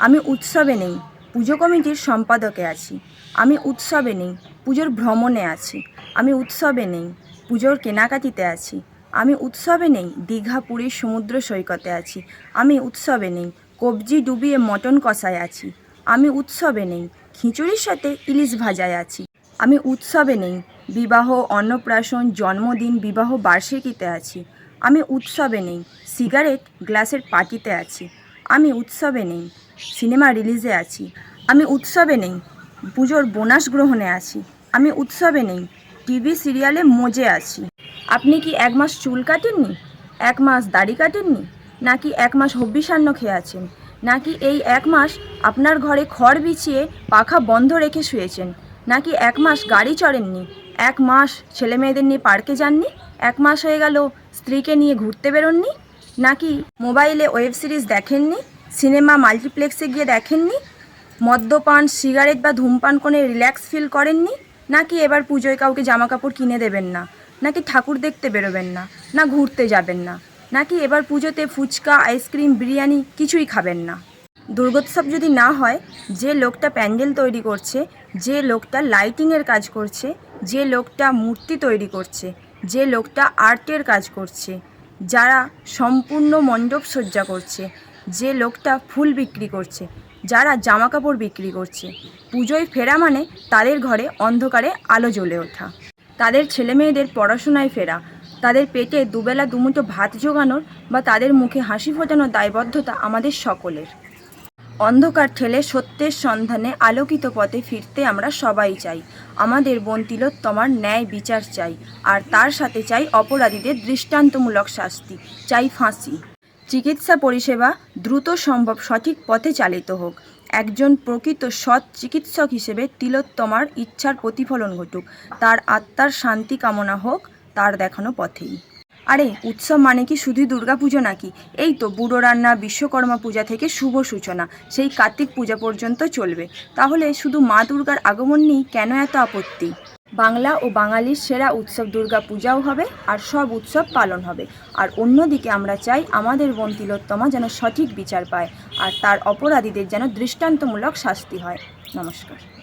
আমি উৎসবে নেই, পুজো কমিটির সম্পাদকে আছি। আমি উৎসবে নেই, পুজোর ভ্রমণে আছি। আমি উৎসবে নেই, পুজোর কেনাকাটিতে আছি। আমি উৎসবে নেই, দীঘা পুরীর সমুদ্র সৈকতে আছি। আমি উৎসবে নেই, কবজি ডুবিয়ে মটন কষায় আছি। আমি উৎসবে নেই, খিচুড়ির সাথে ইলিশ ভাজায় আছি। আমি উৎসবে নেই, বিবাহ, অন্নপ্রাশন, জন্মদিন, বিবাহ বার্ষিকীতে আছি। আমি উৎসবে নেই, সিগারেট গ্লাসের পার্টিতে আছি। আমি উৎসবে নেই সিনেমা রিলিজে আছি। আমি উৎসবে নেই, পুজোর বোনাস গ্রহণে আছি। আমি উৎসবে নেই টিভি সিরিয়ালে মজে আছি। আপনি কি এক মাস চুল কাটেননি? এক মাস দাড়ি কাটেননি? নাকি এক মাস হব্বিসান্ন খেয়ে আছেন? নাকি এই এক মাস আপনার ঘরে খড় বিছিয়ে পাখা বন্ধ রেখে শুয়েছেন? নাকি এক মাস গাড়ি চড়েননি? এক মাস ছেলে মেয়েদের নিয়ে পার্কে যাননি? এক মাস হয়ে গেল স্ত্রীকে নিয়ে ঘুরতে বেরোননি? নাকি মোবাইলে ওয়েব সিরিজ দেখেননি? সিনেমা মাল্টিপ্লেক্সে গিয়ে দেখেননি? মদ্যপান, সিগারেট বা ধূমপান করে রিল্যাক্স ফিল করেননি? নাকি এবার পুজোয় কাউকে জামা কাপড় কিনে দেবেন না? নাকি ঠাকুর দেখতে বেরোবেন না? না ঘুরতে যাবেন না? নাকি এবার পুজোতে ফুচকা, আইসক্রিম, বিরিয়ানি কিছুই খাবেন না? দুর্গোৎসব যদি না হয়, যে লোকটা প্যান্ডেল তৈরি করছে, যে লোকটা লাইটিংয়ের কাজ করছে, যে লোকটা মূর্তি তৈরি করছে, যে লোকটা আর্টের কাজ করছে, যারা সম্পূর্ণ মণ্ডপ সজ্জা করছে যে লোকটা ফুল বিক্রি করছে, যারা জামা কাপড় বিক্রি করছে। পুজোয় ফেরা মানে তাদের ঘরে অন্ধকারে আলো জ্বলে ওঠা। তাদের ছেলে মেয়েদের পড়াশোনায় ফেরা, তাদের পেটে দুবেলা দুমুঠো ভাত জোগানোর বা তাদের মুখে হাসি ফোটানোর দায়বদ্ধতা আমাদের সকলের। অন্ধকার ঠেলে সত্যের সন্ধানে আলোকিত পথে ফিরতে আমরা সবাই চাই। আমাদের বোন তিলোত্তমার ন্যায় বিচার চাই, আর তার সাথে চাই অপরাধীদের দৃষ্টান্তমূলক শাস্তি, চাই ফাঁসি। চিকিৎসা পরিষেবা দ্রুত সম্ভব সঠিক পথে চালিত হোক। একজন প্রকৃত সৎ চিকিৎসক হিসেবে তিলোত্তমার ইচ্ছার প্রতিফলন ঘটুক। তার আত্মার শান্তি কামনা হোক, তার দেখানো পথেই। আরে, উৎসব মানে কি শুধুই দুর্গাপুজো নাকি? এই তো বুড়ো রান্না, বিশ্বকর্মা পূজা থেকে শুভ সূচনা। সেই কার্তিক পূজা পর্যন্ত চলবে। তাহলে শুধু মা দুর্গার আগমন নিয়েই কেন এত আপত্তি? বাংলা ও বাঙালির সেরা উৎসব দুর্গা পূজাও হবে আর সব উৎসব পালন হবে। আর অন্যদিকে আমরা চাই আমাদের বোন তিলোত্তমা যেন সঠিক বিচার পায় আর তার অপরাধীদের যেন দৃষ্টান্তমূলক শাস্তি হয়। নমস্কার।